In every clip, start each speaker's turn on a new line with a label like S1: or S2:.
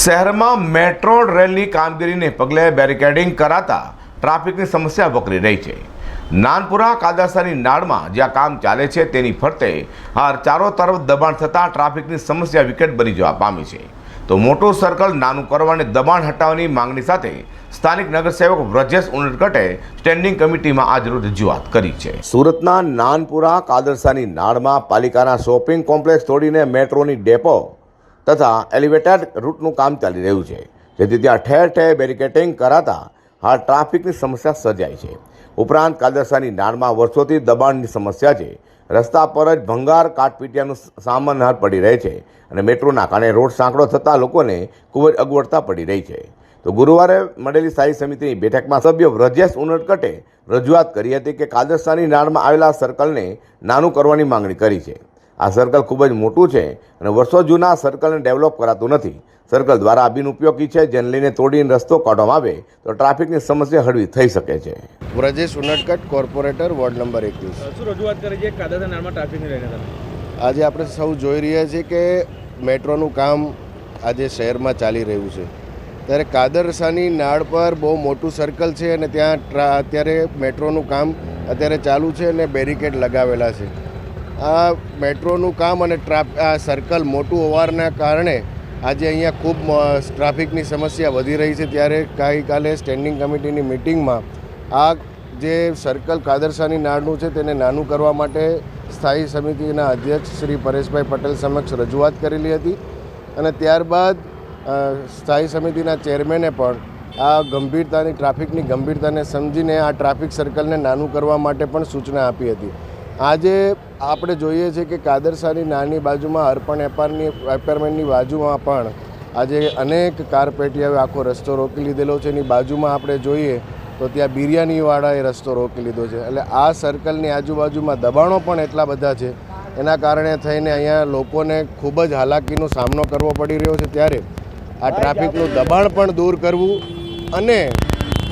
S1: શહેરમાં મેટ્રો રેલની કામગીરીને પગલે બેરિકેડિંગ કરાતા ટ્રાફિકની સમસ્યા વકરી રહી છે. નાનપુરા કાદાસાની નાળમાં જ્યાં કામ ચાલે છે તેની ફરતે હાર ચારો તરફ દબાણ થતાં ટ્રાફિકની સમસ્યા વિકટ બની જવા પામી છે. તો મોટું સર્કલ નાનું કરવાને દબાણ હટાવવાની માંગણી સાથે સ્થાનિક નગરસેવક વ્રજેશ ઉનડકટે સ્ટેન્ડિંગ કમિટીમાં આજરોજ રજૂઆત કરી છે. સુરતના નાનપુરા કાદરસાની નાળમાં પાલિકાના શોપિંગ કોમ્પ્લેક્સ તોડીને મેટ્રોની ડેપો તથા એલિવેટેડ રૂટનું કામ ચાલી રહ્યું છે, જેથી ત્યાં ઠેર ઠેર બેરિકેટિંગ કરાતા હાલ ટ્રાફિકની સમસ્યા સર્જાય છે. ઉપરાંત કાદરસાની નાળમાં વર્ષોથી દબાણની સમસ્યા છે. રસ્તા પર જ ભંગાર કાટપીટિયાનું સામાન હાલ પડી રહે છે અને મેટ્રોના કારણે રોડ સાંકડો થતાં લોકોને ખૂબ જ અગવડતા પડી રહી છે. તો ગુરુવારે મળેલી સ્થાયી સમિતિની બેઠકમાં સભ્ય વ્રજેશ ઉનડકટે રજૂઆત કરી હતી કે કાદરસાની નાળમાં આવેલા સર્કલને નાનું કરવાની માંગણી કરી છે. આ સર્કલ ખૂબ જ મોટું છે અને વર્ષો જૂના સર્કલને ડેવલપ કરાતું નથી. સર્કલ દ્વારા બિનઉપયોગી છે જેને લઈને તોડીને રસ્તો કાઢવામાં આવે તો ટ્રાફિકની સમસ્યા હળવી થઈ શકે છે.
S2: Vrajesh Unadkat corporator ward number એકવીસ.
S3: શું રજૂઆત કરી છે? ટ્રાફિકને લઈને
S2: આજે આપણે સૌ જોઈ રહ્યા છીએ કે મેટ્રોનું કામ આજે શહેરમાં ચાલી રહ્યું છે. ત્યારે કાદરસાની નાળ પર બહુ મોટું સર્કલ છે અને ત્યાં ટ્રા અત્યારે મેટ્રોનું કામ અત્યારે ચાલુ છે અને બેરિકેડ લગાવેલા છે. આ મેટ્રોનું કામ અને ટ્રાફ, આ સર્કલ મોટું હોવાના કારણે આજે અહીંયા ખૂબ ટ્રાફિકની સમસ્યા વધી રહી છે. ત્યારે ગઈકાલે સ્ટેન્ડિંગ કમિટીની મિટિંગમાં આ જે સર્કલ કાદરસાની નાળનું છે તેને નાનું કરવા માટે સ્થાયી સમિતિના અધ્યક્ષ શ્રી પરેશભાઈ પટેલ સમક્ષ રજૂઆત કરેલી હતી અને ત્યારબાદ સ્થાયી સમિતિના ચેરમેને પણ આ ગંભીરતાની, ટ્રાફિકની ગંભીરતાને સમજીને આ ટ્રાફિક સર્કલને નાનું કરવા માટે પણ સૂચના આપી હતી. આજે આપણે જોઈએ છીએ કે કાદરસાની નાની બાજુમાં અર્પણ એપારની એપાર્ટમેન્ટની બાજુમાં પણ આજે અનેક કારપેટીયાએ આખો રસ્તો રોકી લીધેલો છે. એની બાજુમાં આપણે જોઈએ તો ત્યાં બિરયાનીવાળાએ રસ્તો રોકી લીધો છે. એટલે આ સર્કલની આજુબાજુમાં દબાણો પણ એટલા બધા છે. એના કારણે થઈને અહીંયા લોકોને ખૂબ જ હાલાકીનો સામનો કરવો પડી રહ્યો છે. ત્યારે આ ટ્રાફિકનું દબાણ પણ દૂર કરવું અને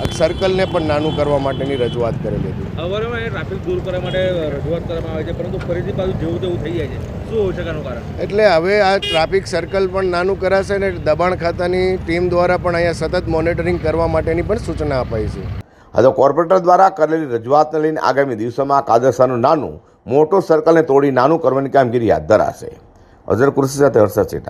S2: સર્કલને પણ નાનું કરવા માટેની રજૂઆત કરેલી હતી.
S3: અવારનવાર ટ્રાફિક દૂર કરવા માટે રજૂઆત કરવામાં આવે છે પરંતુ ફરીથી પાછું જેવું તેવું થઈ જાય છે. શું હોઈ શકે કારણ?
S2: એટલે હવે આ ટ્રાફિક સર્કલ પણ નાનું કરાશે અને દબાણ ખાતાની ટીમ દ્વારા પણ અહીંયા સતત મોનિટરિંગ કરવા માટેની પણ સૂચના અપાઈ છે.
S1: આ તો કોર્પોરેટર દ્વારા કરેલી રજૂઆતને લઈને આગામી દિવસોમાં કાદરસાનું નાનું મોટું સર્કલને તોડી નાનું કરવાની કામગીરી હાથ ધરાશે. અઝર કુર્સી સાથે હર્ષદ સેઠા